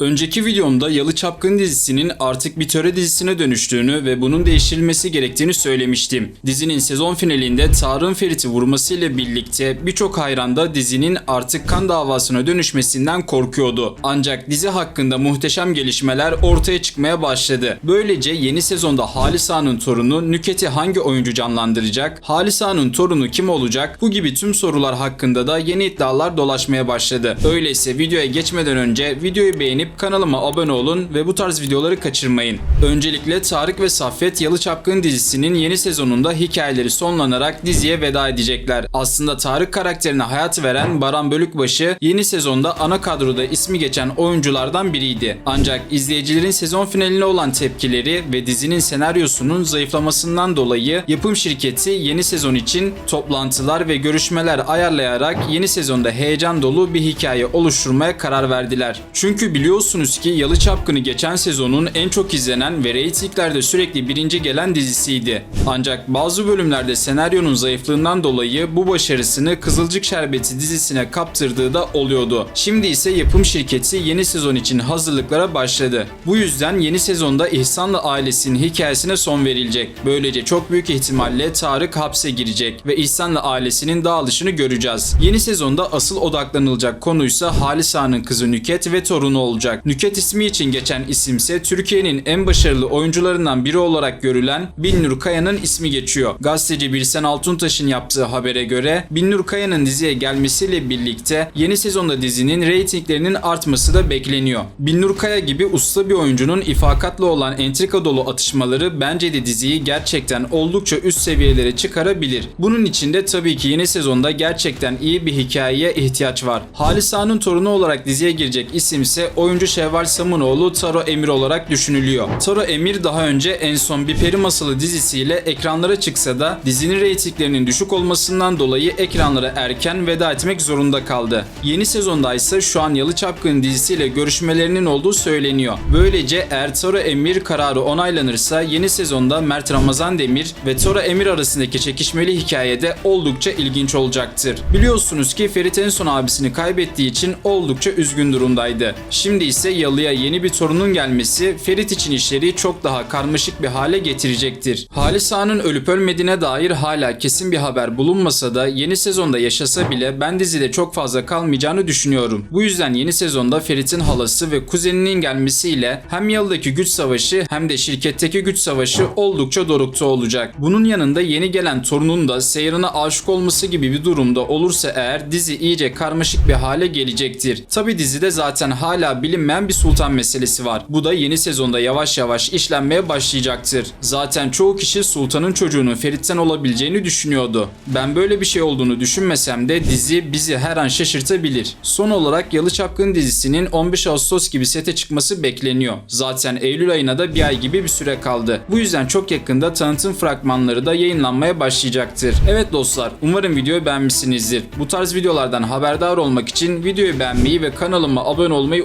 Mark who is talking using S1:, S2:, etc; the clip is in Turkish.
S1: Önceki videomda Yalı Çapkın dizisinin artık bir töre dizisine dönüştüğünü ve bunun değiştirilmesi gerektiğini söylemiştim. Dizinin sezon finalinde Tarık'ın Ferit'i vurmasıyla birlikte birçok hayran da dizinin artık kan davasına dönüşmesinden korkuyordu. Ancak dizi hakkında muhteşem gelişmeler ortaya çıkmaya başladı. Böylece yeni sezonda Halis Ağa'nın torunu Nüket'i hangi oyuncu canlandıracak? Halis Ağa'nın torunu kim olacak? Bu gibi tüm sorular hakkında da yeni iddialar dolaşmaya başladı. Öyleyse videoya geçmeden önce videoyu beğenip kanalıma abone olun ve bu tarz videoları kaçırmayın. Öncelikle Tarık ve Saffet Yalı Çapkın dizisinin yeni sezonunda hikayeleri sonlanarak diziye veda edecekler. Aslında Tarık karakterine hayat veren Baran Bölükbaşı yeni sezonda ana kadroda ismi geçen oyunculardan biriydi. Ancak izleyicilerin sezon finaline olan tepkileri ve dizinin senaryosunun zayıflamasından dolayı yapım şirketi yeni sezon için toplantılar ve görüşmeler ayarlayarak yeni sezonda heyecan dolu bir hikaye oluşturmaya karar verdiler. Çünkü biliyorsunuz ki Yalı Çapkını geçen sezonun en çok izlenen ve reytinglerde sürekli birinci gelen dizisiydi. Ancak bazı bölümlerde senaryonun zayıflığından dolayı bu başarısını Kızılcık Şerbeti dizisine kaptırdığı da oluyordu. Şimdi ise yapım şirketi yeni sezon için hazırlıklara başladı. Bu yüzden yeni sezonda İhsanlı ailesinin hikayesine son verilecek. Böylece çok büyük ihtimalle Tarık hapse girecek ve İhsanlı ailesinin dağılışını göreceğiz. Yeni sezonda asıl odaklanılacak konuysa Halis Ağa'nın kızı Nüket ve torunu olacak. Nüket ismi için geçen isimse Türkiye'nin en başarılı oyuncularından biri olarak görülen Binnur Kaya'nın ismi geçiyor. Gazeteci Birsen Altuntaş'ın yaptığı habere göre Binnur Kaya'nın diziye gelmesiyle birlikte yeni sezonda dizinin reytinglerinin artması da bekleniyor. Binnur Kaya gibi usta bir oyuncunun ifakatla olan entrika dolu atışmaları bence de diziyi gerçekten oldukça üst seviyelere çıkarabilir. Bunun için de tabii ki yeni sezonda gerçekten iyi bir hikayeye ihtiyaç var. Halis Ağa'nın torunu olarak diziye girecek isim ise oyuncu Şevval Samunoğlu Taro Emir olarak düşünülüyor. Taro Emir daha önce en son Bir Peri Masalı dizisiyle ekranlara çıksa da dizinin reytinglerinin düşük olmasından dolayı ekranlara erken veda etmek zorunda kaldı. Yeni sezonda ise şu an Yalı Çapkın dizisiyle görüşmelerinin olduğu söyleniyor. Böylece eğer Taro Emir kararı onaylanırsa yeni sezonda Mert Ramazan Demir ve Taro Emir arasındaki çekişmeli hikayede oldukça ilginç olacaktır. Biliyorsunuz ki Ferit en son abisini kaybettiği için oldukça üzgün durumdaydı. Şimdi ise Yalı'ya yeni bir torunun gelmesi Ferit için işleri çok daha karmaşık bir hale getirecektir. Halis Ağa'nın ölüp ölmediğine dair hala kesin bir haber bulunmasa da yeni sezonda yaşasa bile ben dizide çok fazla kalmayacağını düşünüyorum. Bu yüzden yeni sezonda Ferit'in halası ve kuzeninin gelmesiyle hem Yalı'daki güç savaşı hem de şirketteki güç savaşı oldukça dorukta olacak. Bunun yanında yeni gelen torunun da seyrine aşık olması gibi bir durumda olursa eğer dizi iyice karmaşık bir hale gelecektir. Tabi dizide zaten hala bilinmeyen bir sultan meselesi var. Bu da yeni sezonda yavaş yavaş işlenmeye başlayacaktır. Zaten çoğu kişi sultanın çocuğunun Ferit'ten olabileceğini düşünüyordu. Ben böyle bir şey olduğunu düşünmesem de dizi bizi her an şaşırtabilir. Son olarak Yalı Çapkın dizisinin 15 Ağustos gibi sete çıkması bekleniyor. Zaten Eylül ayına da bir ay gibi bir süre kaldı. Bu yüzden çok yakında tanıtım fragmanları da yayınlanmaya başlayacaktır. Evet dostlar umarım videoyu beğenmişsinizdir. Bu tarz videolardan haberdar olmak için videoyu beğenmeyi ve kanalıma abone olmayı